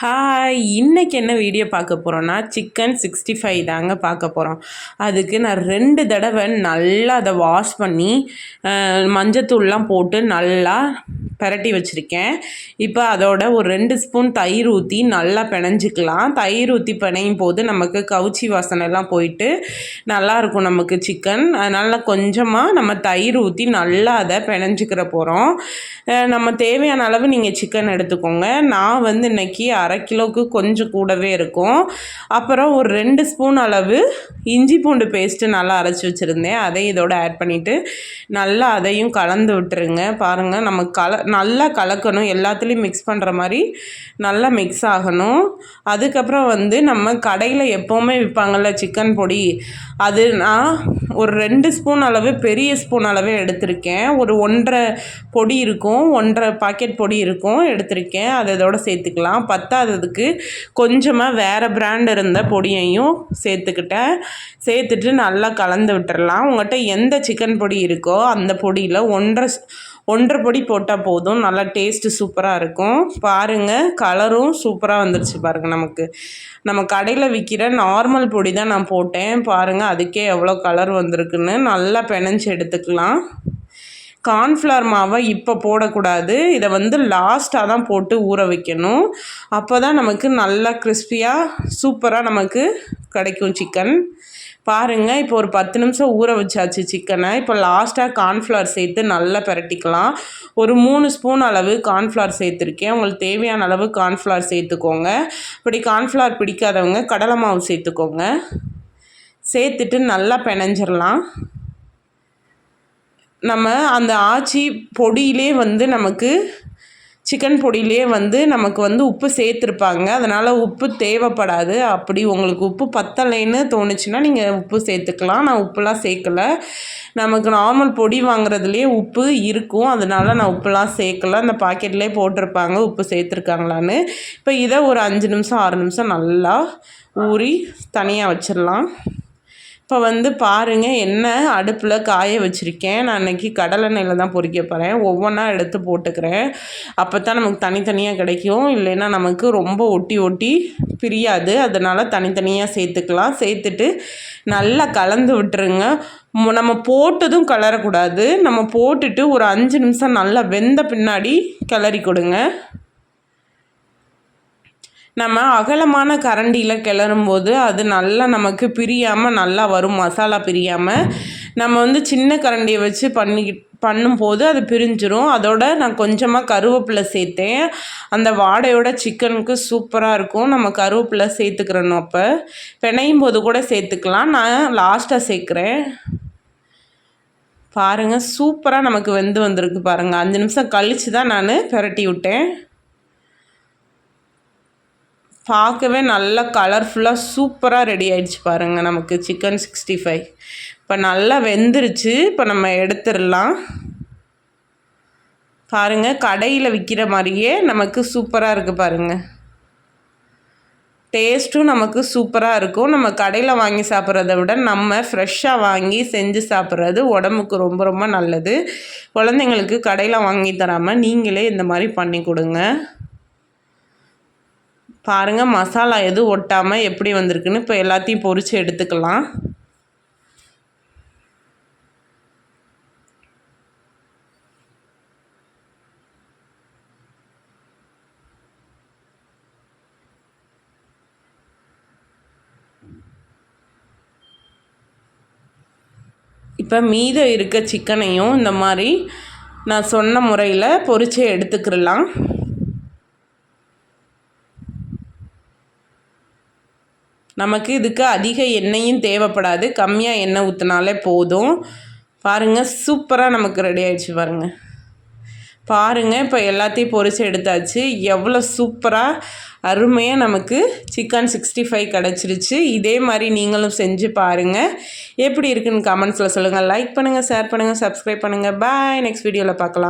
Hi இன்றைக்கி என்ன video பார்க்க போகிறோன்னா சிக்கன் சிக்ஸ்டி ஃபைவ் தாங்க பார்க்க போகிறோம் அதுக்கு நான் ரெண்டு தடவை நல்லா அதை வாஷ் பண்ணி மஞ்சத்தூள்லாம் போட்டு நல்லா பரட்டி வச்சுருக்கேன். இப்போ அதோட ஒரு ரெண்டு ஸ்பூன் தயிர் ஊற்றி நல்லா பிணைஞ்சிக்கலாம். தயிர் ஊற்றி பிணையும் போது நமக்கு கவுச்சி வாசனைலாம் போயிட்டு நல்லாயிருக்கும் நமக்கு சிக்கன் அதனால் கொஞ்சமாக நம்ம தயிர் ஊற்றி நல்லா அதை பிணைஞ்சிக்கிற போகிறோம் நம்ம தேவையான அளவு நீங்கள் சிக்கன் எடுத்துக்கோங்க. நான் வந்து இன்றைக்கி அரை கிலோவுக்கு கொஞ்சம் கூடவே இருக்கும். அப்புறம் ஒரு ரெண்டு ஸ்பூன் அளவு இஞ்சி பூண்டு பேஸ்ட்டு நல்லா அரைச்சி வச்சுருந்தேன். அதையும் இதோட ஆட் பண்ணிவிட்டு நல்லா அதையும் கலந்து விட்டுருங்க. பாருங்கள் நம்ம கல நல்லா கலக்கணும். எல்லாத்துலேயும் மிக்ஸ் பண்ணுற மாதிரி நல்லா மிக்ஸ் ஆகணும். அதுக்கப்புறம் வந்து நம்ம கடையில் எப்போவுமே விற்பாங்கள்ல சிக்கன் பொடி? அது நான் ஒரு ரெண்டு ஸ்பூன் அளவு பெரிய ஸ்பூன் அளவே எடுத்திருக்கேன். ஒரு ஒன்றரை பொடி இருக்கும். ஒன்றரை பாக்கெட் பொடி இருக்கும். எடுத்திருக்கேன். அதை இதோட சேர்த்துக்கலாம். பத்தாததுக்கு கொஞ்சமாக வேறு பிராண்ட் இருந்த பொடியையும் சேர்த்துக்கிட்டேன். சேர்த்துட்டு நல்லா கலந்து விட்டுறலாம். உங்கள்கிட்ட எந்த சிக்கன் பொடி இருக்கோ அந்த பொடியில் ஒன்றரை ஒன்றரை பொடி போட்டால் போதும். நல்லா டேஸ்ட்டு சூப்பராக இருக்கும். பாருங்கள் கலரும் சூப்பராக வந்துருச்சு பாருங்கள் நமக்கு. நம்ம கடையில் விற்கிற நார்மல் பொடி தான் நான் போட்டேன். பாருங்கள் அதுக்கே எவ்வளோ கலர் வந்திருக்குன்னு. நல்லா பெனஞ்சு எடுத்துக்கலாம். கார்ன்ஃப்ளவர் மாவை இப்போ போடக்கூடாது. இதை வந்து லாஸ்ட்டாக தான் போட்டு ஊற வைக்கணும். அப்போ தான் நமக்கு நல்லா கிறிஸ்பியாக சூப்பராக நமக்கு கிடைக்கும் சிக்கன். பாருங்கள் இப்போ ஒரு பத்து நிமிஷம் ஊற வச்சாச்சு சிக்கனை. இப்போ லாஸ்ட்டாக கார்ன்ஃப்ளவர் சேர்த்து நல்லா பரட்டிக்கலாம். ஒரு மூணு ஸ்பூன் அளவு கார்ன்ஃப்ளவர் சேர்த்துருக்கேன். உங்களுக்கு தேவையான அளவு கார்ன்ஃப்ளவர் சேர்த்துக்கோங்க. இப்படி கார்ன்ஃப்ளவர் பிடிக்காதவங்க கடலை மாவு சேர்த்துக்கோங்க. சேர்த்துட்டு நல்லா பிணைஞ்சிடலாம் நம்ம அந்த ஆச்சி பொடியிலே வந்து நமக்கு சிக்கன் பொடியிலே வந்து நமக்கு வந்து உப்பு சேர்த்துருப்பாங்க. அதனால் உப்பு தேவைப்படாது. அப்படி உங்களுக்கு உப்பு பத்தலைன்னு தோணுச்சுன்னா நீங்கள் உப்பு சேர்த்துக்கலாம். நான் உப்புலாம் சேர்க்கலை. நமக்கு நார்மல் பொடி வாங்குறதுலேயே உப்பு இருக்கும். அதனால் நான் உப்புலாம் சேர்க்கல. அந்த பாக்கெட்லேயே போட்டிருப்பாங்க. உப்பு சேர்த்துருக்காங்களான்னு. இப்போ இதை ஒரு அஞ்சு நிமிஷம் ஆறு நிமிஷம் நல்லா ஊறி தனியாக வச்சிடலாம். இப்போ வந்து பாருங்கள் என்ன அடுப்பில் காய வச்சுருக்கேன். நான் இன்றைக்கி கடலெண்ணெயில் தான் பொறிக்க போகிறேன் ஒவ்வொன்றா எடுத்து போட்டுக்கிறேன். அப்போ தான் நமக்கு தனித்தனியாக கிடைக்கும். இல்லைன்னா நமக்கு ரொம்ப ஒட்டி ஒட்டி பிரியாது. அதனால் தனித்தனியாக சேர்த்துக்கலாம். சேர்த்துட்டு நல்லா கலந்து விட்டுருங்க. நம்ம போட்டதும் கிளறக்கூடாது. நம்ம போட்டுட்டு ஒரு அஞ்சு நிமிஷம் நல்லா வெந்த பின்னாடி கிளறி கொடுங்க. நம்ம அகலமான கரண்டியில் கிளறும் போது அது நல்லா நமக்கு பிரியாமல் நல்லா வரும் மசாலா பிரியாமல் நம்ம வந்து சின்ன கரண்டியை வச்சு பண்ணிக்கிட்டு பண்ணும்போது அது பிரிஞ்சிரும். அதோட நான் கொஞ்சமாக கருவேப்பிலை சேர்த்தேன். அந்த வாடையோட சிக்கனுக்கு சூப்பராக இருக்கும். நம்ம கருவேப்பிலை சேர்த்துக்கிறணும் அப்போ. பிணையும் போது கூட சேர்த்துக்கலாம். நான் லாஸ்ட்டாக சேர்க்குறேன். பாருங்கள் சூப்பராக நமக்கு வெந்து வந்திருக்கு பாருங்கள் அஞ்சு நிமிஷம் கழித்து தான் நான் பிரட்டி விட்டேன். பார்க்கவே நல்லா கலர்ஃபுல்லாக சூப்பராக ரெடி ஆகிடுச்சு பாருங்கள் நமக்கு சிக்கன் சிக்ஸ்டி ஃபைவ் இப்போ நல்லா வெந்துருச்சு இப்போ நம்ம எடுத்துடலாம். பாருங்கள் கடையில் விற்கிற மாதிரியே நமக்கு சூப்பராக இருக்குது பாருங்கள் டேஸ்ட்டும் நமக்கு சூப்பராக இருக்கும். நம்ம கடையில் வாங்கி சாப்பிட்றத விட நம்ம ஃப்ரெஷ்ஷாக வாங்கி செஞ்சு சாப்பிட்றது உடம்புக்கு ரொம்ப ரொம்ப நல்லது. குழந்தைங்களுக்கு கடையில் வாங்கி தராமல் நீங்களே இந்த மாதிரி பண்ணி கொடுங்க. பாருங்கள் மசாலா எதுவும் ஒட்டாமல் எப்படி வந்திருக்குன்னு இப்போ எல்லாத்தையும் பொறிச்சு எடுத்துக்கலாம். இப்போ மீதம் இருக்க சிக்கனையும் இந்த மாதிரி நான் சொன்ன முறையில் பொறிச்சு எடுத்துக்கிடலாம் நமக்கு இதுக்கு அதிக எண்ணெயும் தேவைப்படாது. கம்மியாக எண்ணெய் ஊற்றினாலே போதும். பாருங்கள் சூப்பராக நமக்கு ரெடி ஆகிடுச்சு பாருங்கள் பாருங்கள் இப்போ எல்லாத்தையும் பொறிச்சு எடுத்தாச்சு. எவ்வளோ சூப்பராக அருமையாக நமக்கு சிக்கன் சிக்ஸ்டி ஃபைவ் கிடச்சிருச்சு. இதே மாதிரி நீங்களும் செஞ்சு பாருங்கள் எப்படி இருக்குன்னு கமெண்ட்ஸில் சொல்லுங்கள் லைக் பண்ணுங்கள் ஷேர் பண்ணுங்கள் சப்ஸ்கிரைப் பண்ணுங்கள் பாய் நெக்ஸ்ட் வீடியோவில் பார்க்கலாம்.